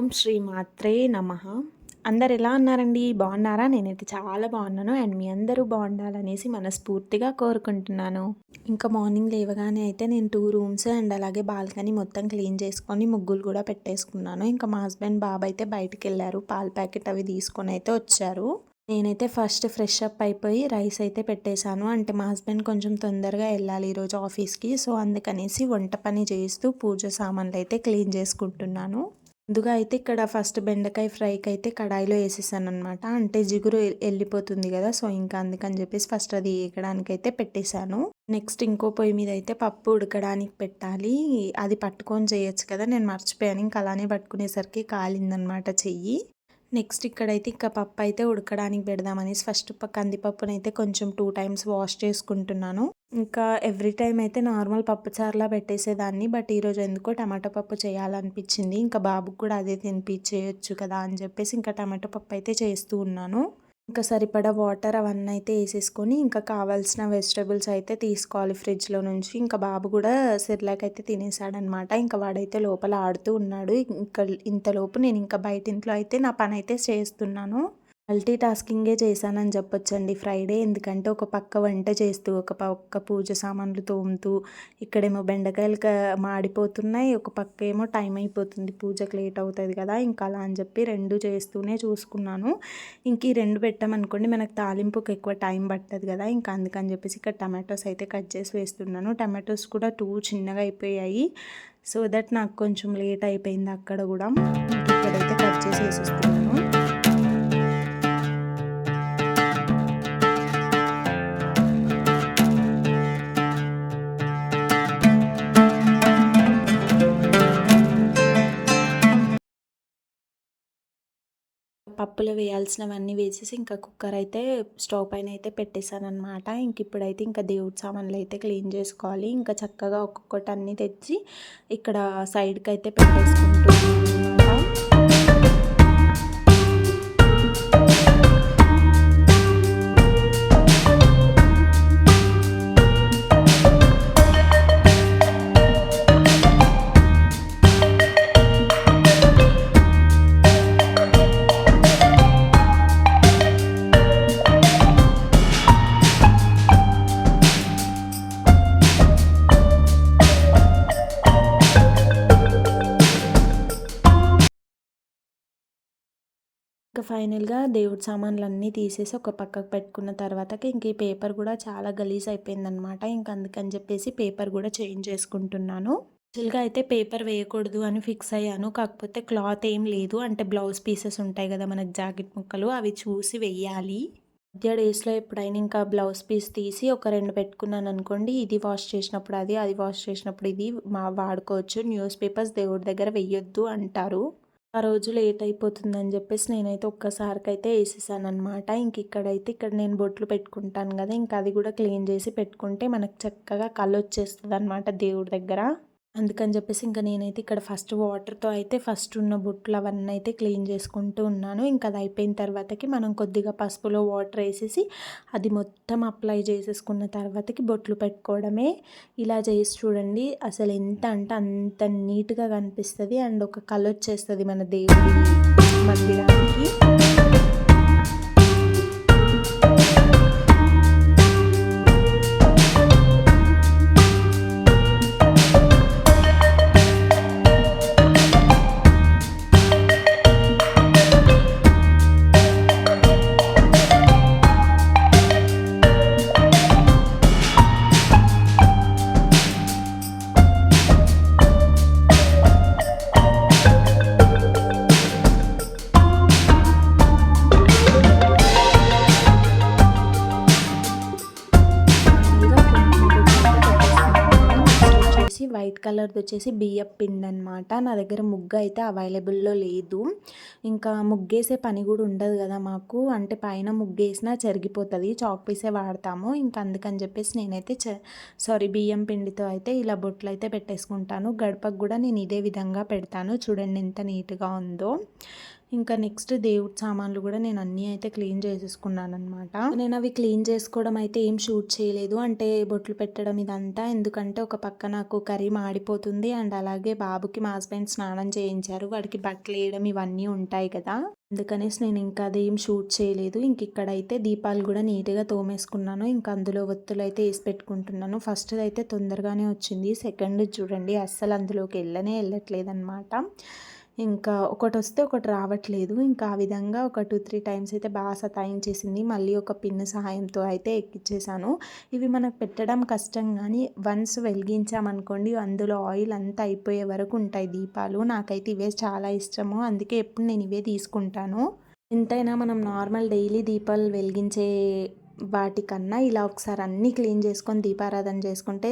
ఓం శ్రీ మాత్రే నమ. అందరు ఎలా ఉన్నారండి? బాగున్నారా? నేనైతే చాలా బాగున్నాను. అండ్ మీ అందరూ బాగుండాలనేసి మనస్ఫూర్తిగా కోరుకుంటున్నాను. ఇంకా మార్నింగ్ లేవగానే అయితే నేను టూ రూమ్స్ అండ్ అలాగే బాల్కనీ మొత్తం క్లీన్ చేసుకొని ముగ్గులు కూడా పెట్టేసుకున్నాను. ఇంకా మా హస్బెండ్ బాబు అయితే బయటికి వెళ్ళారు. పాల ప్యాకెట్ అవి తీసుకొని అయితే వచ్చారు. నేనైతే ఫస్ట్ ఫ్రెష్ అప్ అయిపోయి రైస్ అయితే పెట్టేశాను. అంటే మా హస్బెండ్ కొంచెం తొందరగా వెళ్ళాలి ఈరోజు ఆఫీస్కి. సో అందుకనేసి వంట పని చేస్తూ పూజ సామాన్లు అయితే క్లీన్ చేసుకుంటున్నాను. ముందుగా అయితే ఇక్కడ ఫస్ట్ బెండకాయ ఫ్రైకి అయితే కడాయిలో వేసేసాను అనమాట అంటే జిగురు వెళ్ళిపోతుంది కదా సో ఇంకా అందుకని చెప్పేసి ఫస్ట్ అది వేయడానికి అయితే పెట్టేశాను. నెక్స్ట్ ఇంకో పొయ్యి మీద అయితే పప్పు ఉడకడానికి పెట్టాలి. అది పట్టుకొని చేయొచ్చు కదా నేను మర్చిపోయాను. ఇంకా అలానే పట్టుకునేసరికి కాలిందనమాట చెయ్యి. నెక్స్ట్ ఇక్కడైతే ఇంకా పప్పు అయితే ఉడకడానికి పెడదామనేసి ఫస్ట్ కందిపప్పునైతే అయితే కొంచెం టూ టైమ్స్ వాష్ చేసుకుంటున్నాను. ఇంకా ఎవ్రీ టైం అయితే నార్మల్ పప్పు చారులా పెట్టేసేదాన్ని బట్ ఈరోజు ఎందుకో టమాటో పప్పు చేయాలనిపించింది. ఇంకా బాబుకి కూడా అదే తినిపించేయచ్చు కదా అని చెప్పేసి ఇంకా టమాటో పప్పు అయితే చేస్తూ ఉన్నాను. ఇంకా సరిపడా వాటర్ అవన్నీ అయితే వేసేసుకొని ఇంకా కావాల్సిన వెజిటబుల్స్ అయితే తీసుకోవాలి ఫ్రిడ్జ్లో నుంచి. ఇంకా బాబు కూడా సిర్లాక్ అయితే తినేసాడనమాట ఇంకా వాడైతే లోపల ఆడుతూ ఉన్నాడు. ఇంకా ఇంతలోపు నేను ఇంకా బయట ఇంట్లో అయితే నా పని అయితే చేస్తున్నాను. మల్టీ టాస్కింగే చేశానని చెప్పొచ్చండి. ఫ్రైడే ఎందుకంటే ఒక పక్క వంట చేస్తూ ఒక పక్క పూజ సామాన్లు తోముతూ ఇక్కడేమో బెండకాయలు మాడిపోతున్నాయి ఒక పక్క ఏమో టైం అయిపోతుంది. పూజకు లేట్ అవుతుంది కదా ఇంకా అలా అని చెప్పి రెండు చేస్తూనే చూసుకున్నాను. ఇంక ఈ రెండు పెట్టామనుకోండి మనకు తాలింపుకి ఎక్కువ టైం పట్టదు కదా ఇంకా అందుకని చెప్పేసి ఇక్కడ టమాటోస్ అయితే కట్ చేసి వేస్తున్నాను. టమాటోస్ కూడా టూ చిన్నగా అయిపోయాయి. సో దట్ నాకు కొంచెం లేట్ అయిపోయింది అక్కడ కూడా. ఇక్కడైతే కట్ చేసి వేసేస్తున్నాను. పప్పులో వేయాల్సినవన్నీ వేసేసి ఇంకా కుక్కర్ అయితే స్టవ్ పైన అయితే పెట్టేశాను అనమాట ఇంక ఇప్పుడైతే ఇంకా దేవుడి సామాన్లు అయితే క్లీన్ చేసుకోవాలి. ఇంకా చక్కగా ఒక్కొక్కటి అన్నీ తెచ్చి ఇక్కడ సైడ్కి అయితే పెట్టేసుకుంటున్నాను ఇంకా ఫైనల్గా దేవుడి సామాన్లు అన్నీ తీసేసి ఒక పక్కకు పెట్టుకున్న తర్వాతకి ఇంక ఈ పేపర్ కూడా చాలా గలీజ్ అయిపోయిందనమాట ఇంక అందుకని చెప్పేసి పేపర్ కూడా చేంజ్ చేసుకుంటున్నాను. యాక్చువల్గా అయితే పేపర్ వేయకూడదు అని ఫిక్స్ అయ్యాను. కాకపోతే క్లాత్ ఏం లేదు. అంటే బ్లౌజ్ పీసెస్ ఉంటాయి కదా మనకి జాకెట్ ముక్కలు అవి చూసి వెయ్యాలి. మధ్య డేస్లో ఎప్పుడైనా ఇంకా బ్లౌజ్ పీస్ తీసి ఒక రెండు పెట్టుకున్నాను అనుకోండి ఇది వాష్ చేసినప్పుడు అది అది వాష్ చేసినప్పుడు ఇది మా వాడుకోవచ్చు. న్యూస్ పేపర్స్ దేవుడి దగ్గర వెయ్యొద్దు అంటారు. ఆ రోజు లేట్ అయిపోతుందని చెప్పేసి నేనైతే ఒక్కసారికైతే వేసేసాను అనమాట ఇంక ఇక్కడైతే ఇక్కడ నేను బొట్లు పెట్టుకుంటాను కదా ఇంకా అది కూడా క్లీన్ చేసి పెట్టుకుంటే మనకు చక్కగా కళ్ళు వచ్చేస్తుంది అనమాట దేవుడి దగ్గర. అందుకని చెప్పేసి ఇంకా నేనైతే ఇక్కడ ఫస్ట్ వాటర్తో అయితే ఫస్ట్ ఉన్న బొట్లు అవన్నీ అయితే క్లీన్ చేసుకుంటూ ఉన్నాను. ఇంకా అది అయిపోయిన తర్వాతకి మనం కొద్దిగా పసుపులో వాటర్ వేసేసి అది మొత్తం అప్లై చేసేసుకున్న తర్వాతకి బొట్లు పెట్టుకోవడమే. ఇలా చేసి చూడండి అసలు ఎంత అంటే అంత నీట్గా కనిపిస్తుంది. అండ్ ఒక కలర్ వచ్చేస్తుంది మన దేవుడి మందిరానికి. కలర్ది వచ్చేసి బియ్యం పిండి అనమాట నా దగ్గర ముగ్గు అయితే అవైలబుల్లో లేదు. ఇంకా ముగ్గేసే పని కూడా ఉండదు కదా మాకు. అంటే పైన ముగ్గేసినా చెరిగిపోతుంది. చాక్ పీసే వాడతాము. ఇంకా అందుకని చెప్పేసి నేనైతే చ సారీ బియ్యం పిండితో అయితే ఇలా బొట్లు అయితే పెట్టేసుకుంటాను. గడపకు కూడా నేను ఇదే విధంగా పెడతాను. చూడండి ఎంత నీట్గా ఉందో. ఇంకా నెక్స్ట్ దేవుడి సామాన్లు కూడా నేను అన్నీ అయితే క్లీన్ చేసేసుకున్నాను అనమాట నేను అవి క్లీన్ చేసుకోవడం అయితే ఏం షూట్ చేయలేదు. అంటే బొట్లు పెట్టడం ఇదంతా. ఎందుకంటే ఒక పక్క నాకు కర్రీ మాడిపోతుంది. అండ్ అలాగే బాబుకి మా హస్బెండ్ స్నానం చేయించారు. వాడికి బట్టలు వేయడం ఇవన్నీ ఉంటాయి కదా. అందుకనేసి నేను ఇంకా అదేం షూట్ చేయలేదు. ఇంక ఇక్కడైతే దీపాలు కూడా నీట్గా తోమేసుకున్నాను. ఇంకా అందులో ఒత్తులు అయితే వేసి పెట్టుకుంటున్నాను. ఫస్ట్ అయితే తొందరగానే వచ్చింది. సెకండ్ చూడండి అస్సలు అందులోకి వెళ్ళనే వెళ్ళట్లేదు అనమాట ఇంకా ఒకటి వస్తే ఒకటి రావట్లేదు. ఇంకా ఆ విధంగా ఒక టూ త్రీ టైమ్స్ అయితే బాగా సతాయించేసింది. మళ్ళీ ఒక పిన్ సహాయంతో అయితే ఎక్కించేసాను ఇవి మనకు పెట్టడం కష్టం కానీ వన్స్ వెలిగించామనుకోండి అందులో ఆయిల్ అంతా అయిపోయే వరకు ఉంటాయి దీపాలు. నాకైతే ఇవే చాలా ఇష్టము. అందుకే ఎప్పుడు నేను ఇవే తీసుకుంటాను. ఎంతైనా మనం నార్మల్ డైలీ దీపాలు వెలిగించే వాటికన్నా ఇలా ఒకసారి అన్నీ క్లీన్ చేసుకొని దీపారాధన చేసుకుంటే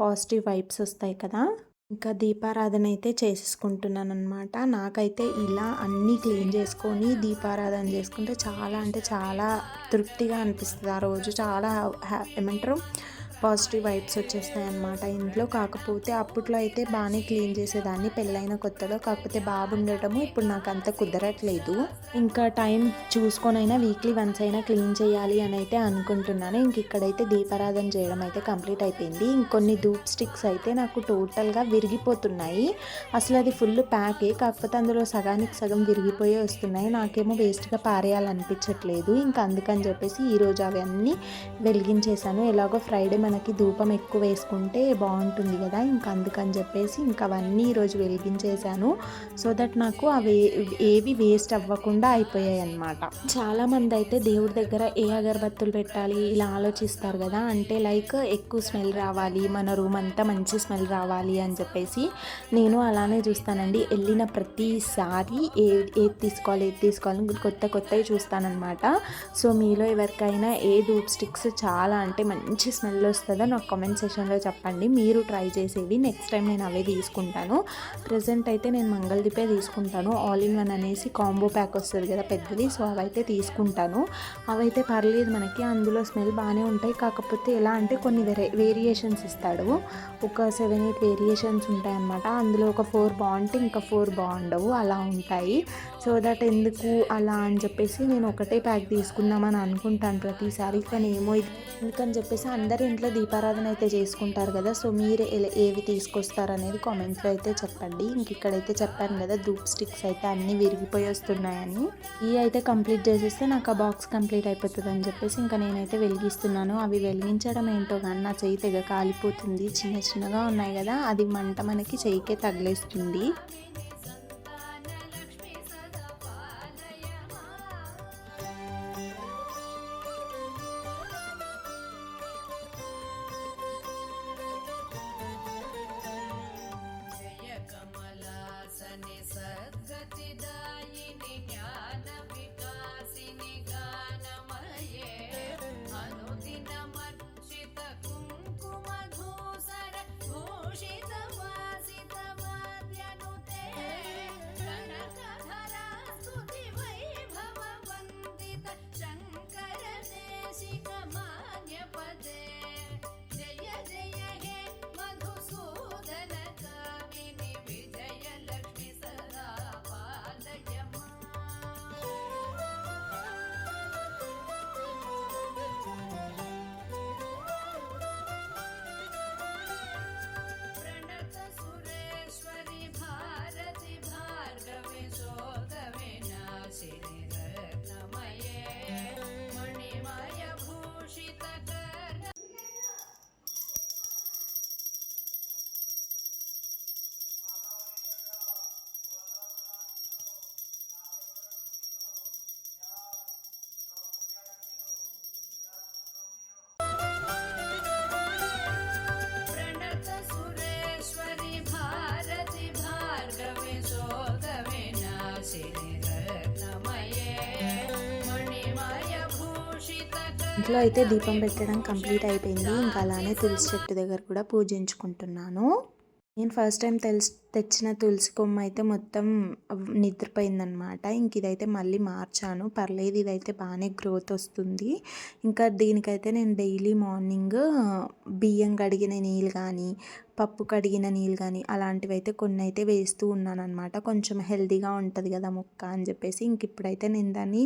పాజిటివ్ వైబ్స్ వస్తాయి కదా. ఇంకా దీపారాధన అయితే చేసేసుకుంటున్నాను అనమాట నాకైతే ఇలా అన్నీ క్లీన్ చేసుకొని దీపారాధన చేసుకుంటే చాలా అంటే చాలా తృప్తిగా అనిపిస్తుంది ఆ రోజు. చాలా ఏమంటారు? పాజిటివ్ వైబ్స్ వచ్చేస్తాయి అనమాట ఇంట్లో కాకపోతే అప్పట్లో అయితే బాగానే క్లీన్ చేసేదాన్ని. పెళ్ళైన కొత్తలో కాకపోతే బాబు ఉండటము ఇప్పుడు నాకు అంత కుదరట్లేదు. ఇంకా టైం చూసుకొనైనా వీక్లీ వన్స్ అయినా క్లీన్ చేయాలి అని అయితే అనుకుంటున్నాను. ఇంక ఇక్కడైతే దీపారాధన చేయడం అయితే కంప్లీట్ అయిపోయింది. ఇంకొన్ని ధూప్ స్టిక్స్ అయితే నాకు టోటల్గా విరిగిపోతున్నాయి. అసలు అది ఫుల్ ప్యాకే. కాకపోతే అందులో సగానికి సగం విరిగిపోయే వస్తున్నాయి. నాకేమో వేస్ట్గా పారేయాలనిపించట్లేదు. ఇంకా అందుకని చెప్పేసి ఈరోజు అవన్నీ వెలిగించేశాను. ఎలాగో ఫ్రైడే మనకి ధూపం ఎక్కువ వేసుకుంటే బాగుంటుంది కదా ఇంకా అందుకని చెప్పేసి ఇంకా అవన్నీ ఈరోజు వెలిగించేశాను. సో దట్ నాకు అవి ఏవి వేస్ట్ అవ్వకుండా అయిపోయాయి అనమాట చాలామంది అయితే దేవుడి దగ్గర ఏ అగరబత్తులు పెట్టాలి ఇలా ఆలోచిస్తారు కదా అంటే లైక్ ఎక్కువ స్మెల్ రావాలి మన రూమ్ అంతా మంచి స్మెల్ రావాలి అని చెప్పేసి నేను అలానే చూస్తానండి. వెళ్ళిన ప్రతిసారి ఏ ఏది తీసుకోవాలి ఏది తీసుకోవాలి కొత్త కొత్తవి చూస్తానన్నమాట. సో మీలో ఎవరికైనా ఏ ధూప్ స్టిక్స్ చాలా అంటే మంచి స్మెల్ వస్తుందో నాకు కామెంట్ సెషన్లో చెప్పండి. మీరు ట్రై చేసేవి. నెక్స్ట్ టైం నేను అవే తీసుకుంటాను. ప్రజెంట్ అయితే నేను మంగళదీపే తీసుకుంటాను. ఆల్ ఇన్ వన్ అనేసి కాంబో ప్యాక్ వస్తుంది కదా పెద్దది. సో అవైతే తీసుకుంటాను. అవైతే పర్లేదు మనకి. అందులో స్మెల్ బాగానే ఉంటాయి. కాకపోతే ఎలా అంటే కొన్ని వేరే వేరియేషన్స్ ఇస్తాడు. ఒక సెవెన్ ఎయిట్ వేరియేషన్స్ ఉంటాయి అన్నమాట అందులో ఒక ఫోర్ బాగుంటే ఇంకా ఫోర్ బాగుండవు అలా ఉంటాయి. సో దట్ ఎందుకు అలా అని చెప్పేసి నేను ఒకటే ప్యాక్ తీసుకుందామని అనుకుంటాను ప్రతిసారి. కానీ ఏమో ఇది ఎందుకని చెప్పేసి అందరి ఇంట్లో దీపారాధన అయితే చేసుకుంటారు కదా. సో మీరు ఏవి తీసుకొస్తారు అనేది కామెంట్లో అయితే చెప్పండి. ఇంక ఇక్కడైతే చెప్పాను కదా ధూప్ స్టిక్స్ అయితే అన్నీ విరిగిపోయి వస్తున్నాయని. ఈ అయితే కంప్లీట్ చేసేస్తే నాకు ఆ బాక్స్ కంప్లీట్ అయిపోతుంది అని చెప్పేసి ఇంకా నేనైతే వెలిగిస్తున్నాను. అవి వెలిగించడం ఏంటో కానీ నా చెయ్యి తెగ కాలిపోతుంది. చిన్న చిన్నగా ఉన్నాయి కదా అది మంట మనకి చెయ్యికే తగిలేస్తుంది. ఇంట్లో అయితే దీపం పెట్టడం కంప్లీట్ అయిపోయింది. ఇంకా అలానే తులసి చెట్టు దగ్గర కూడా పూజించుకుంటున్నాను. నేను ఫస్ట్ టైం తెలిసి తెచ్చిన తులసి కొమ్మ అయితే మొత్తం నిద్రపోయిందనమాట ఇంక ఇదైతే మళ్ళీ మార్చాను. పర్లేదు ఇదైతే బాగానే గ్రోత్ వస్తుంది. ఇంకా దీనికైతే నేను డైలీ మార్నింగ్ బియ్యం కడిగిన నీళ్ళు కానీ పప్పు కడిగిన నీళ్ళు కానీ అలాంటివి అయితే కొన్ని అయితే వేస్తూ ఉన్నాను అనమాట కొంచెం హెల్దీగా ఉంటుంది కదా మొక్క అని చెప్పేసి. ఇంక ఇప్పుడైతే నేను దాన్ని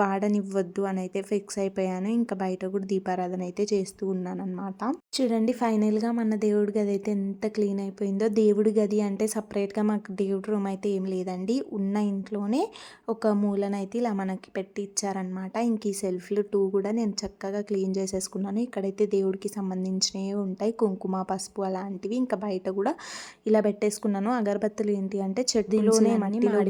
వాడనివ్వద్దు అని అయితే ఫిక్స్ అయిపోయాను. ఇంకా బయట కూడా దీపారాధన అయితే చేస్తూ ఉన్నాను అనమాట చూడండి ఫైనల్గా మన దేవుడి గది అయితే ఎంత క్లీన్ అయిపోయిందో. దేవుడి గది అంటే సపరేట్గా మాకు దేవుడి రూమ్ అయితే ఏం లేదండి. ఉన్న ఇంట్లోనే ఒక మూలనైతే ఇలా మనకి పెట్టి ఇచ్చారనమాట ఇంక ఈ సెల్ఫ్లు టూ కూడా నేను చక్కగా క్లీన్ చేసేసుకున్నాను. ఇక్కడైతే దేవుడికి సంబంధించినవి ఉంటాయి. కుంకుమ పసుపు అలాంటివి ఇంకా బయట కూడా ఇలా పెట్టేసుకున్నాను. అగరబత్తులు ఏంటి అంటే చెట్టులోనే మట్టిలో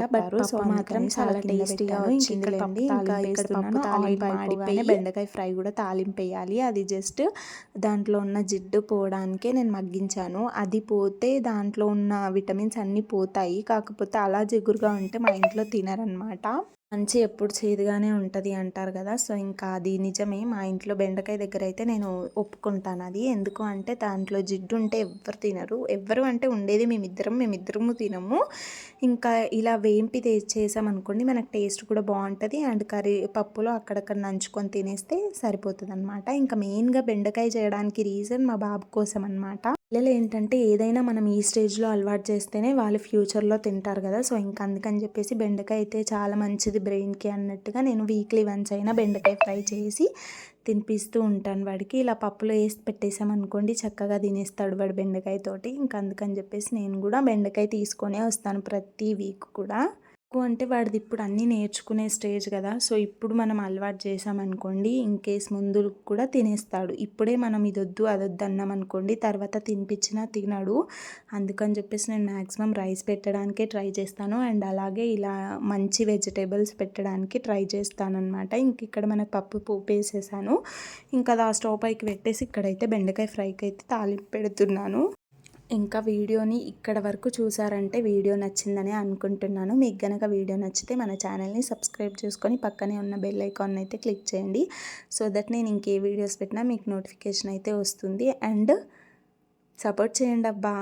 చెప్పారు సో మాత్రం చాలా టేస్టీగా వచ్చింది. ఇంకా ఇక్కడ పప్పు తాలింపు మాడిపోయి బెండకాయ ఫ్రై కూడా తాలింపు వేయాలి. అది జస్ట్ దాంట్లో ఉన్న జిడ్డు పోవడానికే నేను మగ్గించాను. అది పోతే దాంట్లో ఉన్న విటమిన్స్ అన్నీ పోతాయి. కాకపోతే అలా జిగురుగా ఉంటే మా ఇంట్లో తినరనమాట మంచి ఎప్పుడు చేదుగానే ఉంటుంది అంటారు కదా. సో ఇంకా అది నిజమే. మా ఇంట్లో బెండకాయ దగ్గర అయితే నేను ఒప్పుకుంటాను అది. ఎందుకు అంటే దాంట్లో జిడ్డు ఉంటే ఎవ్వరు తినరు. ఎవ్వరు అంటే ఉండేది మేమిద్దరం. మేమిద్దరము తినము. ఇంకా ఇలా వేంపి తే- చేసామనుకోండి మనకు టేస్ట్ కూడా బాగుంటుంది. అండ్ కర్రీ పప్పులో అక్కడక్కడ నంచుకొని తినేస్తే సరిపోతుంది అనమాట ఇంకా మెయిన్గా బెండకాయ చేయడానికి రీజన్ మా బాబు కోసం అనమాట పిల్లలు ఏంటంటే ఏదైనా మనం ఈ స్టేజ్లో అలవాటు చేస్తేనే వాళ్ళు ఫ్యూచర్లో తింటారు కదా. సో ఇంకా అందుకని చెప్పేసి బెండకాయ అయితే చాలా మంచిది బ్రెయిన్కి అన్నట్టుగా నేను వీక్లీ వన్స్ అయినా బెండకాయ ఫ్రై చేసి తినిపిస్తూ ఉంటాను వాడికి. ఇలా పప్పులో వేసి పెట్టేసామనుకోండి చక్కగా తినేస్తాడు వాడు బెండకాయతోటి ఇంకా అందుకని చెప్పేసి నేను కూడా బెండకాయ తీసుకొనే వస్తాను ప్రతి వీక్ కూడా. ఎక్కువ అంటే వాడిది ఇప్పుడు అన్నీ నేర్చుకునే స్టేజ్ కదా. సో ఇప్పుడు మనం అలవాటు చేసామనుకోండి ఇన్ కేస్ ముందు కూడా తినేస్తాడు. ఇప్పుడే మనం ఇదొద్దు అదొద్దు అది వద్దు అన్నాం అనుకోండి తర్వాత తినిపించినా తినడు. అందుకని చెప్పేసి నేను మ్యాక్సిమం రైస్ పెట్టడానికే ట్రై చేస్తాను. అండ్ అలాగే ఇలా మంచి వెజిటేబుల్స్ పెట్టడానికి ట్రై చేస్తాను అనమాట ఇంక ఇక్కడ మనకు పప్పు పోపేసేసాను ఇంకా అది ఆ స్టవ్ పైకి పెట్టేసి ఇక్కడైతే బెండకాయ ఫ్రైకి అయితే తాలింపు పెడుతున్నాను. ఇంకా వీడియోని ఇక్కడ వరకు చూసారంటే వీడియో నచ్చిందని అనుకుంటున్నాను. మీకు గనక వీడియో నచ్చితే మన ఛానల్ని సబ్స్క్రైబ్ చేసుకొని పక్కనే ఉన్న బెల్ ఐకాన్ అయితే క్లిక్ చేయండి. సో దట్ నేను ఇంకే వీడియోస్ పెట్టినా మీకు నోటిఫికేషన్ అయితే వస్తుంది. అండ్ సపోర్ట్ చేయండి అబ్బా.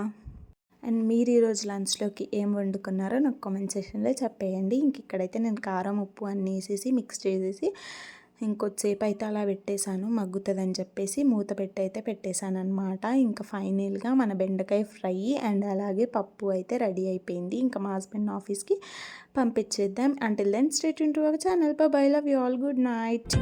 అండ్ మీరు ఈరోజు లంచ్లోకి ఏం వండుకున్నారో నాకు కామెంట్ సెక్షన్లో చెప్పేయండి. ఇంక ఇక్కడైతే నేను కారం ఉప్పు అన్నీ వేసేసి మిక్స్ చేసేసి ఇంకొద్దిసేపు అయితే అలా పెట్టేశాను మగ్గుతుందని చెప్పేసి మూత పెట్టి అయితే పెట్టేశాను అనమాట ఇంకా ఫైనల్గా మన బెండకాయ ఫ్రై అండ్ అలాగే పప్పు అయితే రెడీ అయిపోయింది. ఇంకా మా హస్బెండ్ ఆఫీస్కి పంపించేద్దాం. Until then stay tuned to our channel bye love you all good night